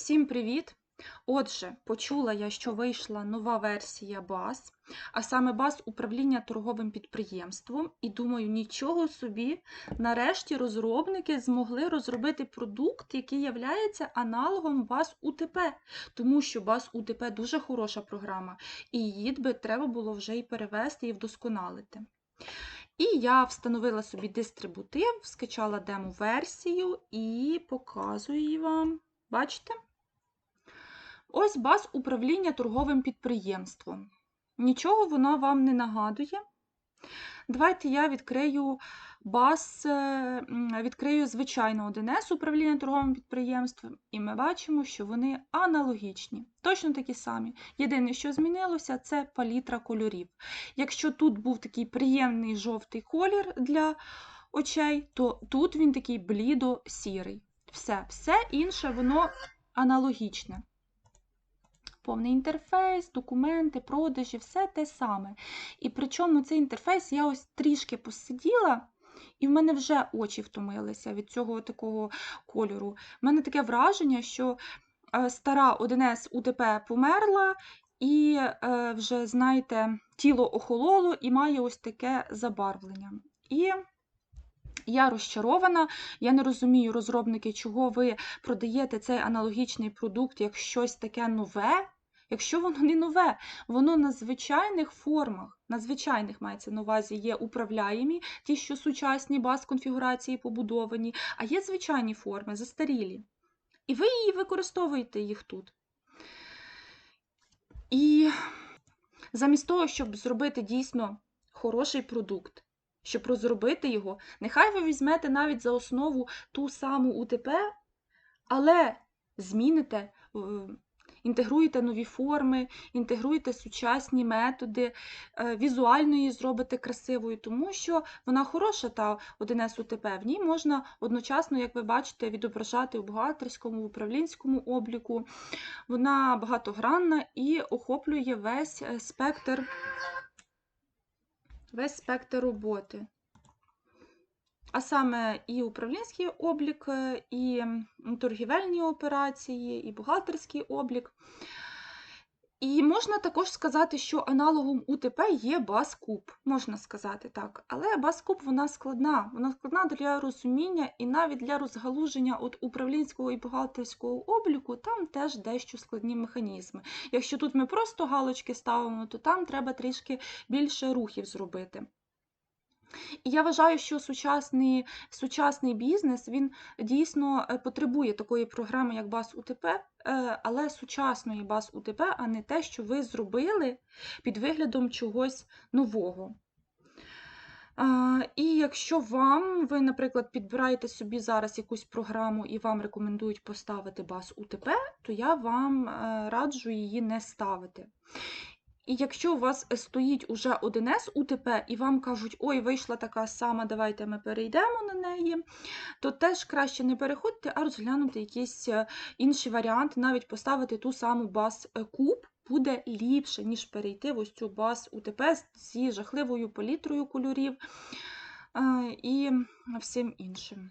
Всім привіт! Отже, почула я, що вийшла нова версія БАС, а саме БАС управління торговим підприємством. І думаю, нічого собі, нарешті розробники змогли розробити продукт, який є аналогом БАС УТП, тому що БАС УТП дуже хороша програма, і її би треба було вже і перевести і вдосконалити. І я встановила собі дистрибутив, скачала демо-версію і показую вам. Бачите? Ось баз управління торговим підприємством. Нічого вона вам не нагадує. Давайте я відкрию баз, е, відкрию звичайно 1С управління торговим підприємством, і ми бачимо, що вони аналогічні, точно такі самі. Єдине, що змінилося, це палітра кольорів. Якщо тут був такий приємний жовтий колір для очей, то тут він такий блідо-сірий. Все, все інше, воно аналогічне повний інтерфейс, документи, продажі, все те саме. І причому цей інтерфейс я ось трішки посиділа. І в мене вже очі втомилися від цього такого кольору. У мене таке враження, що е, стара 1С УТП померла, і е, вже, знаєте, тіло охололо і має ось таке забарвлення. І я розчарована, я не розумію, розробники, чого ви продаєте цей аналогічний продукт як щось таке нове. Якщо воно не нове, воно на звичайних формах, на звичайних мається на увазі, є управляємі, ті, що сучасні баз конфігурації побудовані, а є звичайні форми, застарілі. І ви її використовуєте їх тут. І замість того, щоб зробити дійсно хороший продукт, щоб розробити його, нехай ви візьмете навіть за основу ту саму УТП, але зміните інтегруєте нові форми, інтегруєте сучасні методи, е, візуально її зробите красивою, тому що вона хороша та 1С УТП. В ній можна одночасно, як ви бачите, відображати у бухгалтерському, в управлінському обліку. Вона багатогранна і охоплює весь е, спектр, весь спектр роботи. А саме і управлінський облік, і торгівельні операції, і бухгалтерський облік. І можна також сказати, що аналогом УТП є Баскуб, можна сказати так. Але Баскуб вона складна, вона складна для розуміння і навіть для розгалуження от управлінського і бухгалтерського обліку, там теж дещо складні механізми. Якщо тут ми просто галочки ставимо, то там треба трішки більше рухів зробити. І я вважаю, що сучасний сучасний бізнес він дійсно е, потребує такої програми, як Бас УТП, е, але сучасної Бас УТП, а не те, що ви зробили під виглядом чогось нового. І якщо вам, ви, наприклад, підбираєте собі зараз якусь програму і вам рекомендують поставити бас УТП, то я вам е, раджу її не ставити. І якщо у вас е, стоїть уже 1С УТП, і вам кажуть, ой, вийшла така сама, давайте ми перейдемо на неї, то теж краще не переходьте, а розглянути якийсь е, інший варіант, навіть поставити ту саму бас е, буде ліпше, ніж перейти в ось цю бас УТП зі жахливою палітрою кольорів і всім іншим.